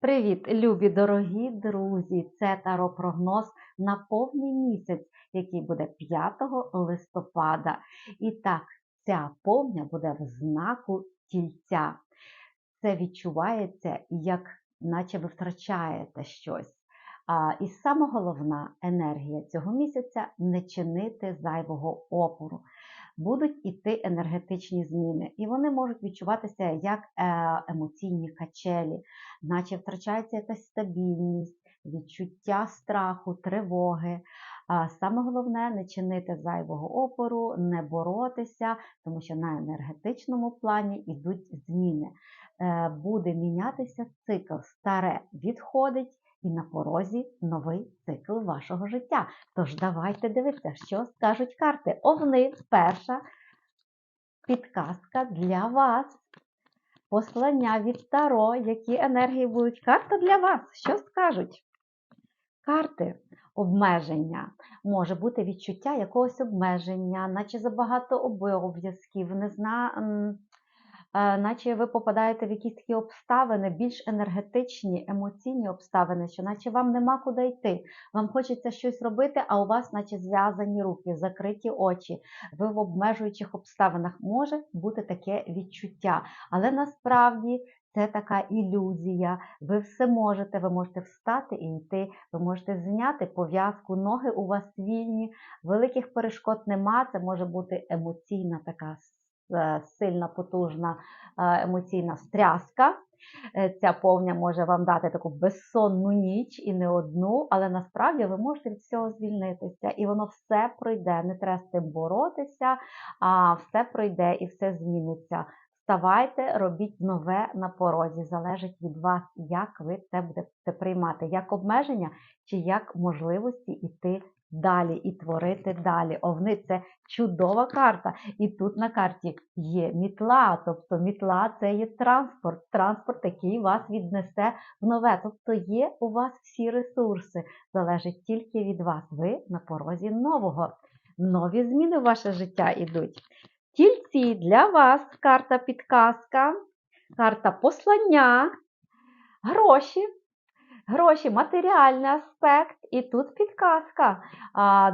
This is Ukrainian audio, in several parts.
Привіт, любі дорогі друзі! Це таро-прогноз на повний місяць, який буде 5 листопада. І так, ця повня буде в знаку тільця. Це відчувається, як наче ви втрачаєте щось. А, І саме головна енергія цього місяця не чинити зайвого опору. Будуть іти енергетичні зміни, і вони можуть відчуватися як е, емоційні качелі, наче втрачається якась стабільність, відчуття страху, тривоги. А Саме головне не чинити зайвого опору, не боротися, тому що на енергетичному плані йдуть зміни. Е, буде мінятися цикл, старе відходить і на порозі новий цикл вашого життя. Тож давайте дивитися, що скажуть карти. Овни, перша підказка для вас. Послання від Таро, які енергії будуть. Карта для вас. Що скажуть? Карти обмеження. Може бути відчуття якогось обмеження, наче забагато обов'язків, не знаю. Е, наче ви попадаєте в якісь такі обставини, більш енергетичні, емоційні обставини, що наче вам нема куди йти. Вам хочеться щось робити, а у вас, наче зв'язані руки, закриті очі. Ви в обмежуючих обставинах може бути таке відчуття. Але насправді. Це така ілюзія, ви все можете, ви можете встати і йти, ви можете зняти пов'язку, ноги у вас вільні, великих перешкод нема, це може бути емоційна така сильна, потужна е, емоційна стряска. Е, ця повня може вам дати таку безсонну ніч і не одну, але насправді ви можете від цього звільнитися, і воно все пройде. Не треба з тим боротися, а все пройде і все зміниться. Вставайте, робіть нове на порозі. Залежить від вас, як ви це будете приймати, як обмеження чи як можливості йти далі і творити далі. Овни це чудова карта. І тут на карті є мітла, тобто мітла це є транспорт, транспорт, який вас віднесе в нове. Тобто є у вас всі ресурси, залежить тільки від вас. Ви на порозі нового. Нові зміни в ваше життя йдуть. Тільці для вас карта підказка, карта послання, гроші. Гроші, матеріальний аспект, і тут підказка.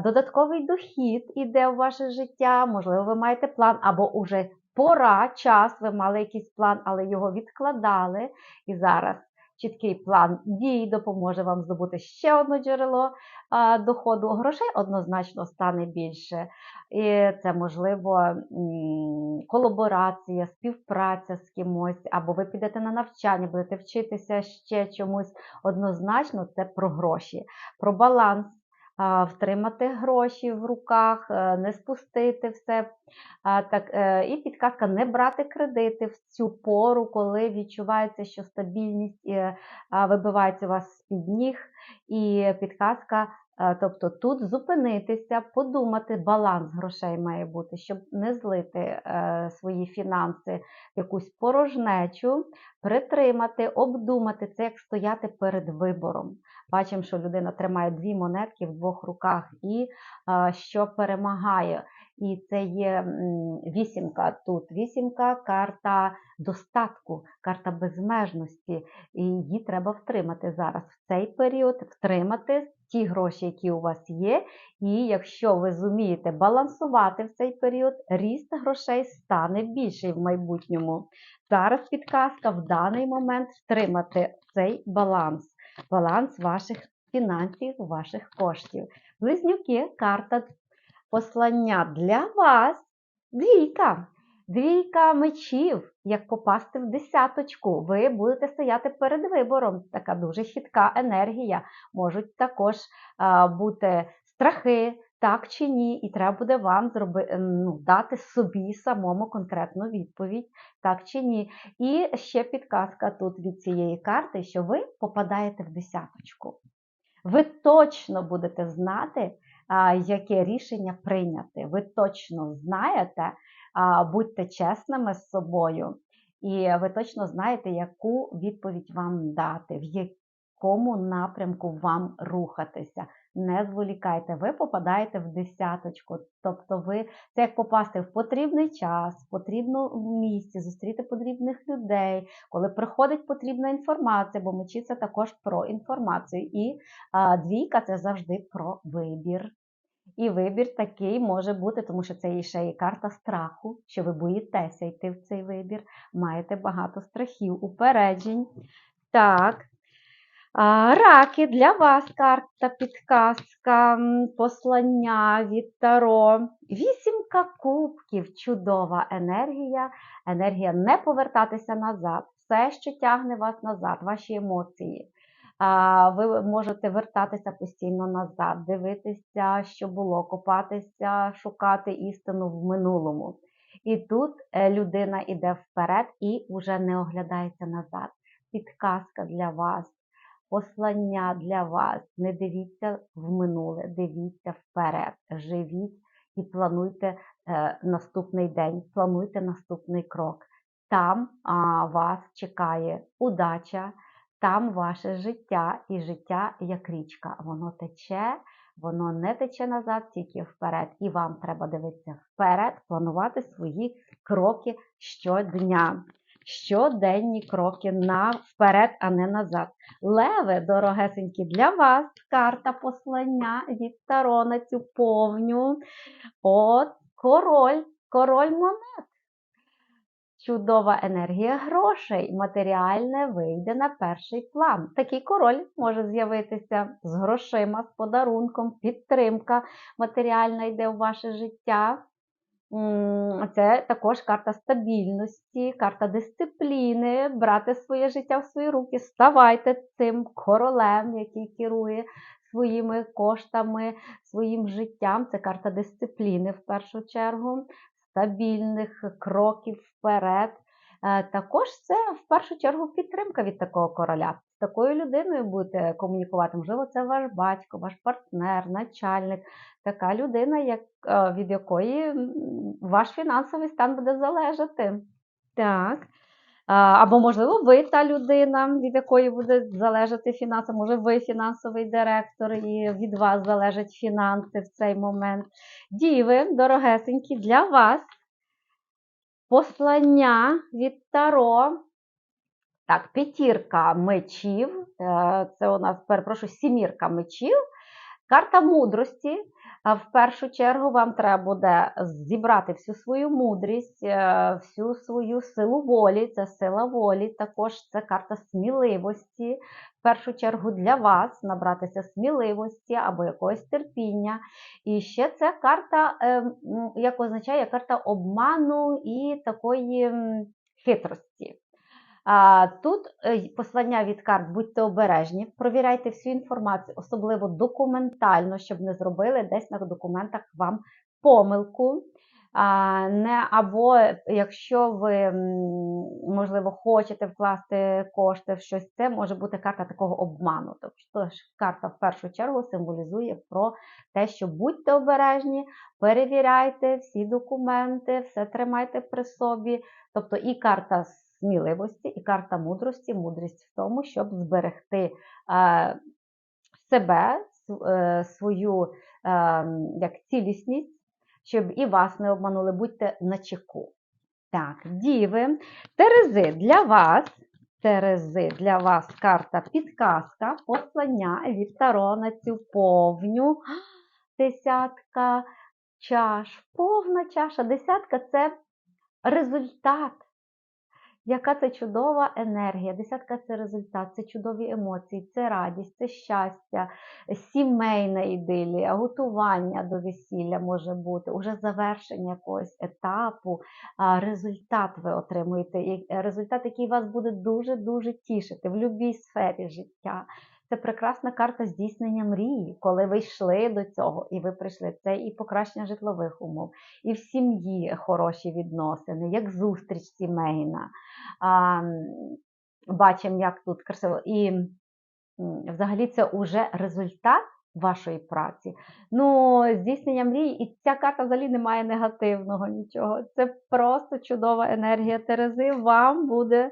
Додатковий дохід іде у ваше життя, можливо, ви маєте план, або уже пора, час, ви мали якийсь план, але його відкладали. І зараз чіткий план дій допоможе вам здобути ще одне джерело доходу. Грошей однозначно стане більше. І це можливо колаборація, співпраця з кимось, або ви підете на навчання, будете вчитися ще чомусь. Однозначно, це про гроші, про баланс втримати гроші в руках, е, не спустити все. Так, е, І підказка не брати кредити в цю пору, коли відчувається, що стабільність е, вибивається у вас з-під ніг. І підказка Е, тобто тут зупинитися, подумати, баланс грошей має бути, щоб не злити е, свої фінанси якусь порожнечу, притримати, обдумати це, як стояти перед вибором. Бачимо, що людина тримає дві монетки в двох руках і е, що перемагає. І це є вісімка тут. Вісімка карта достатку, карта безмежності. І її треба втримати зараз. В цей період втримати ті гроші, які у вас є. І якщо ви зумієте балансувати в цей період, ріст грошей стане більший в майбутньому. Зараз підказка в даний момент втримати цей баланс, баланс ваших фінансів, ваших коштів. Близнюки, карта послання для вас. Двійка. Двійка мечів, як попасти в десяточку, ви будете стояти перед вибором. Така дуже хитка енергія. Можуть також а, бути страхи, так чи ні, і треба буде вам зроби, ну, дати собі самому конкретну відповідь, так чи ні. І ще підказка тут від цієї карти, що ви попадаєте в десяточку. Ви точно будете знати, яке рішення прийняти. Ви точно знаєте, будьте чесними з собою, і ви точно знаєте, яку відповідь вам дати, в якому напрямку вам рухатися. Не зволікайте, ви попадаєте в десяточку. Тобто, ви це як попасти в потрібний час, в потрібному місці, зустріти потрібних людей, коли приходить потрібна інформація, бо мечі це також про інформацію. І а, двійка це завжди про вибір. І вибір такий може бути, тому що це ще і карта страху, що ви боїтеся йти в цей вибір, маєте багато страхів, упереджень. Так. Раки для вас карта підказка, послання від Таро. Вісімка кубків, чудова енергія. Енергія не повертатися назад. Все, що тягне вас назад, ваші емоції. Ви можете вертатися постійно назад, дивитися, що було, копатися, шукати істину в минулому. І тут е, людина йде вперед і вже не оглядається назад. Підказка для вас послання для вас. Не дивіться в минуле, дивіться вперед, живіть і плануйте е, наступний день, плануйте наступний крок. Там а, вас чекає удача, там ваше життя і життя як річка. Воно тече, воно не тече назад, тільки вперед. І вам треба дивитися вперед, планувати свої кроки щодня. Щоденні кроки вперед, а не назад. Леви, дорогесенькі, для вас карта послання від Таро на цю повню. От король, король монет. Чудова енергія грошей, матеріальне вийде на перший план. Такий король може з'явитися з грошима, з подарунком, підтримка матеріальна йде в ваше життя. Це також карта стабільності, карта дисципліни, брати своє життя в свої руки, ставайте цим королем, який керує своїми коштами, своїм життям. Це карта дисципліни в першу чергу, стабільних кроків вперед. Е, Також це в першу чергу підтримка від такого короля. З такою людиною будете комунікувати. Можливо, це ваш батько, ваш партнер, начальник, така людина, як, е, від якої ваш фінансовий стан буде залежати. Так. Або, можливо, ви та людина, від якої буде залежати фінанси, може, ви фінансовий директор, і від вас залежать фінанси в цей момент. Діви, дорогесенькі, для вас послання від Таро. Так, п'ятірка мечів. е, Це у нас, перепрошую, сімірка мечів. Карта мудрості. В першу чергу вам треба буде зібрати всю свою мудрість, е, всю свою силу волі. Це сила волі. Також це карта сміливості. В першу чергу для вас набратися сміливості або якогось терпіння. І ще це карта, е, як означає, карта обману і такої хитрості. Тут е, послання від карт, будьте обережні, провіряйте всю інформацію, особливо документально, щоб не зробили десь на документах вам помилку. Не, Або якщо ви, можливо, хочете вкласти кошти в щось, це може бути карта такого обману. Тобто ж карта в першу чергу символізує про те, що будьте обережні, перевіряйте всі документи, все тримайте при собі. Тобто і карта сміливості, і карта мудрості. Мудрість в тому, щоб зберегти е, себе, е, свою е, як цілісність, щоб і вас не обманули, будьте на чеку. Так, діви, Терези для вас. Терези для вас карта підказка, послання від Таро на цю повню. Десятка чаш, повна чаша. Десятка це результат. Яка це чудова енергія. Десятка це результат, це чудові емоції, це радість, це щастя, сімейна ідилія, готування до весілля може бути, уже завершення якогось етапу. Результат ви отримуєте. Результат, який вас буде дуже-дуже тішити в будь-якій сфері життя. Це прекрасна карта здійснення мрії, коли ви йшли до цього і ви прийшли. Це і покращення житлових умов, і в сім'ї хороші відносини, як зустріч сімейна. А, Бачимо, як тут красиво. І взагалі це вже результат вашої праці. Ну, здійснення мрії, і ця карта взагалі не має негативного нічого. Це просто чудова енергія Терези. Вам буде,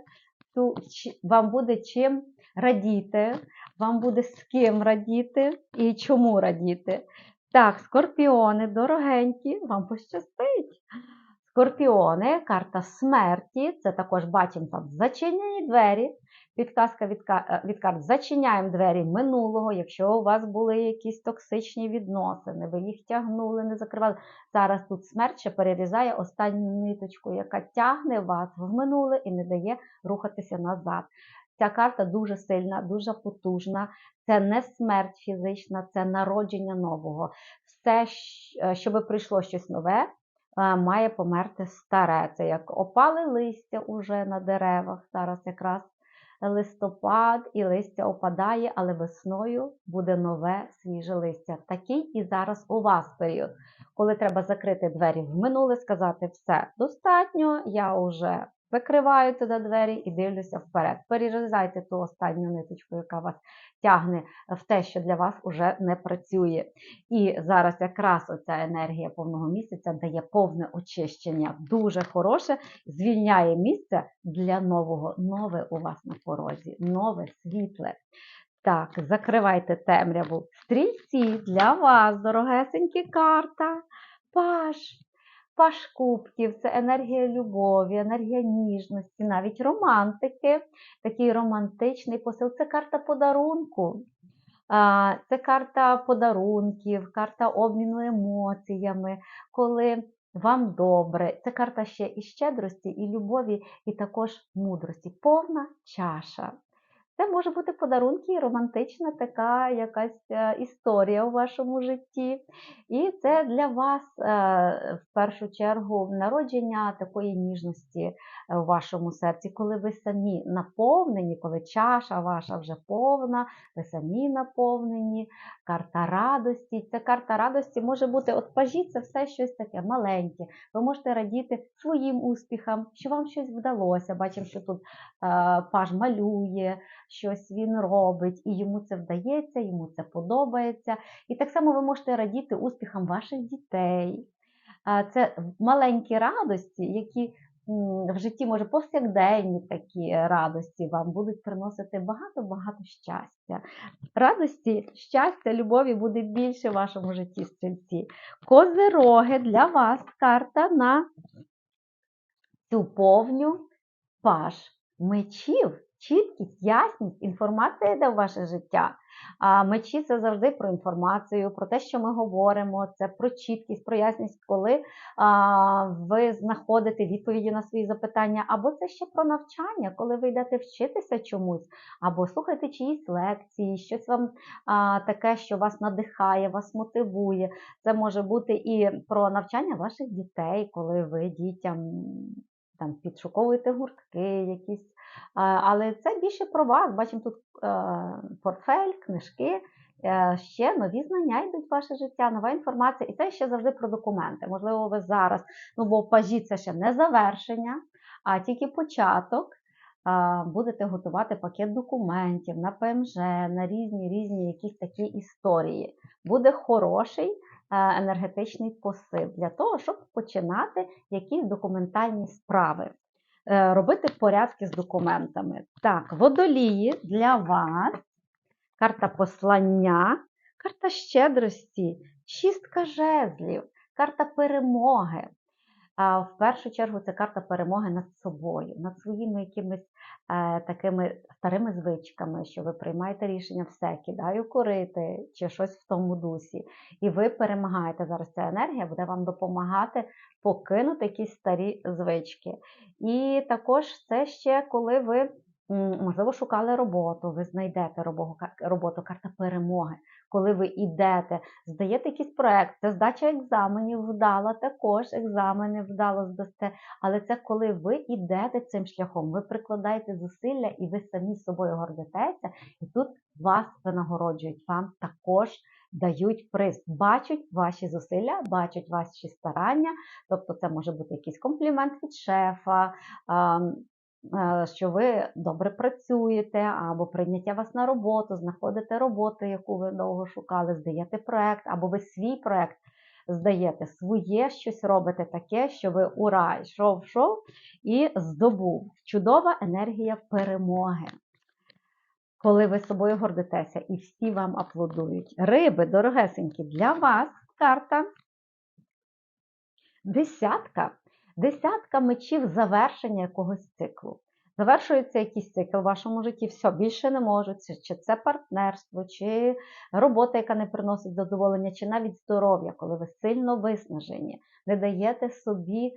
чи- вам буде чим радіти, вам буде з ким радіти і чому радіти. Так, скорпіони, дорогенькі, вам пощастить. Скорпіони, карта смерті. Це також бачимо там зачинені двері. Підказка від, е, від карт зачиняємо двері минулого. Якщо у вас були якісь токсичні відносини, ви їх тягнули, не закривали. Зараз тут смерть ще перерізає останню ниточку, яка тягне вас в минуле і не дає рухатися назад. Ця карта дуже сильна, дуже потужна. Це не смерть фізична, це народження нового. Все, е, щоб прийшло щось нове, е, має померти старе. Це як опали листя уже на деревах. Зараз якраз листопад і листя опадає, але весною буде нове свіже листя. Такий і зараз у вас період, коли треба закрити двері в минуле, сказати все достатньо, я вже закриваю туди двері і дивлюся вперед. Перерізайте ту останню ниточку, яка вас тягне в те, що для вас уже не працює. І зараз якраз оця енергія повного місяця дає повне очищення, дуже хороше, звільняє місце для нового. Нове у вас на порозі, нове світле. Так, закривайте темряву. Стрільці для вас, дорогесенькі карта. Паш. Паш кубків це енергія любові, енергія ніжності, навіть романтики, такий романтичний посил. Це карта подарунку. Це карта подарунків, карта обміну емоціями, коли вам добре. Це карта ще і щедрості, і любові, і також мудрості. Повна чаша. Це може бути подарунки, романтична така якась е, історія у вашому житті. І це для вас е, в першу чергу народження такої ніжності е, в вашому серці, коли ви самі наповнені, коли чаша ваша вже повна, ви самі наповнені, карта радості. Ця карта радості може бути, от пажі, це все щось таке маленьке. Ви можете радіти своїм успіхам, що вам щось вдалося. Бачимо, що тут е, паж малює, щось він робить, і йому це вдається, йому це подобається. І так само ви можете радіти успіхам ваших дітей. Це маленькі радості, які в житті, може, повсякденні такі радості вам будуть приносити багато-багато щастя. Радості, щастя, любові буде більше в вашому житті, стрільці. Козероги для вас карта на цю повню паш мечів. Чіткість, ясність, інформація йде в ваше життя. А мечі це завжди про інформацію, про те, що ми говоримо, це про чіткість, про ясність, коли а, ви знаходите відповіді на свої запитання, або це ще про навчання, коли ви йдете вчитися чомусь, або слухайте чиїсь лекції, щось вам а, таке, що вас надихає, вас мотивує. Це може бути і про навчання ваших дітей, коли ви дітям там підшуковуєте гуртки, якісь. Але це більше про вас. Бачимо тут е, портфель, книжки, е, ще нові знання йдуть в ваше життя, нова інформація. І це ще завжди про документи. Можливо, ви зараз, ну бо пажі це ще не завершення, а тільки початок. Будете готувати пакет документів на ПМЖ, на різні різні якісь такі історії. Буде хороший енергетичний посил для того, щоб починати якісь документальні справи е, робити порядки з документами. Так, водолії для вас, карта послання, карта щедрості, шістка жезлів, карта перемоги. В першу чергу це карта перемоги над собою, над своїми якимись е, такими старими звичками, що ви приймаєте рішення, все, кидаю курити чи щось в тому дусі. І ви перемагаєте. Зараз ця енергія буде вам допомагати покинути якісь старі звички. І також це ще коли ви, можливо, шукали роботу, ви знайдете робо- роботу, карта перемоги. Коли ви йдете, здаєте якийсь проект, це здача екзаменів вдала, також екзамени вдало здасте. Але це коли ви йдете цим шляхом, ви прикладаєте зусилля і ви самі з собою гордитеся, і тут вас винагороджують, вам також дають приз, бачать ваші зусилля, бачать ваші старання. Тобто, це може бути якийсь комплімент від шефа. Е, Що ви добре працюєте, або прийняття вас на роботу, знаходите роботу, яку ви довго шукали, здаєте проект, або ви свій проект здаєте, своє щось робите таке, що ви ура, йшов, йшов і здобув. Чудова енергія перемоги. коли ви собою гордитеся і всі вам аплодують. Риби, дорогесенькі, для вас карта. Десятка. Десятка мечів завершення якогось циклу. Завершується якийсь цикл в вашому житті, все, більше не можуть. Чи- це партнерство, чи робота, яка не приносить задоволення, чи навіть здоров'я, коли ви сильно виснажені, не даєте собі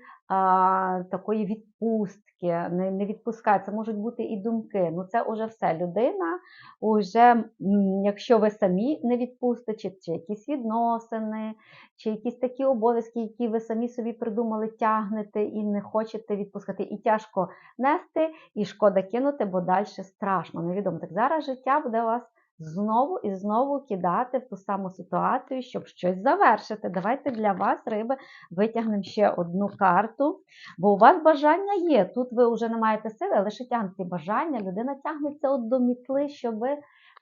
такої відпустки, не, не відпускаєте. Це можуть бути і думки. Ну це уже все. Людина, уже, якщо ви самі не відпустите, чи, чи якісь відносини, чи якісь такі обов'язки, які ви самі собі придумали, тягнете і не хочете відпускати, і тяжко нести, і шкода кинути, бо далі страшно, невідомо. Так зараз життя буде вас знову і знову кидати в ту саму ситуацію, щоб щось завершити. Давайте для вас, риби, витягнемо ще одну карту, бо у вас бажання є. Тут ви вже не маєте сили, лише тягнете бажання. Людина тягнеться от до мітли, щоб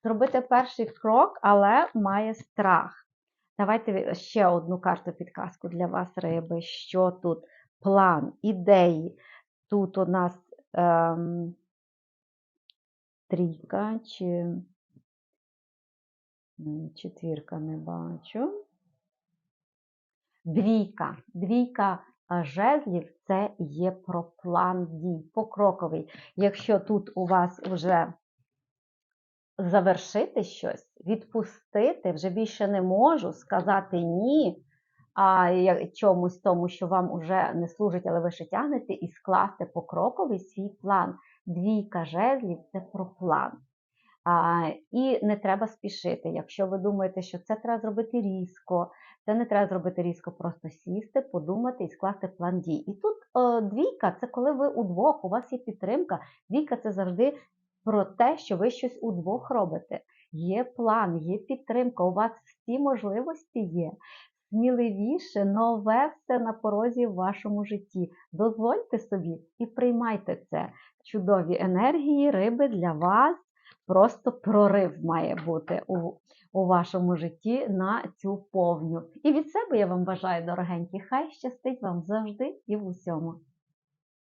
зробити перший крок, але має страх. Давайте ще одну карту підказку для вас, риби. Що тут? План, ідеї. Тут у нас ем, трійка чи четвірка не бачу. Двійка. Двійка жезлів це є про план дій, покроковий. Якщо тут у вас вже завершити щось, відпустити, вже більше не можу сказати ні, а чомусь тому, що вам вже не служить, але ви ще тягнете, і скласти покроковий свій план. Двійка жезлів це про план. А, і не треба спішити. Якщо ви думаєте, що це треба зробити різко, це не треба зробити різко, просто сісти, подумати і скласти план дій. І тут е, двійка це коли ви удвох, у вас є підтримка. Двійка це завжди про те, що ви щось удвох робите. Є план, є підтримка, у вас всі можливості є. Сміливіше, нове все на порозі в вашому житті. Дозвольте собі і приймайте це. Чудові енергії, риби для вас. Просто прорив має бути у, у вашому житті на цю повню. І від себе я вам бажаю, дорогенькі, хай щастить вам завжди і в усьому.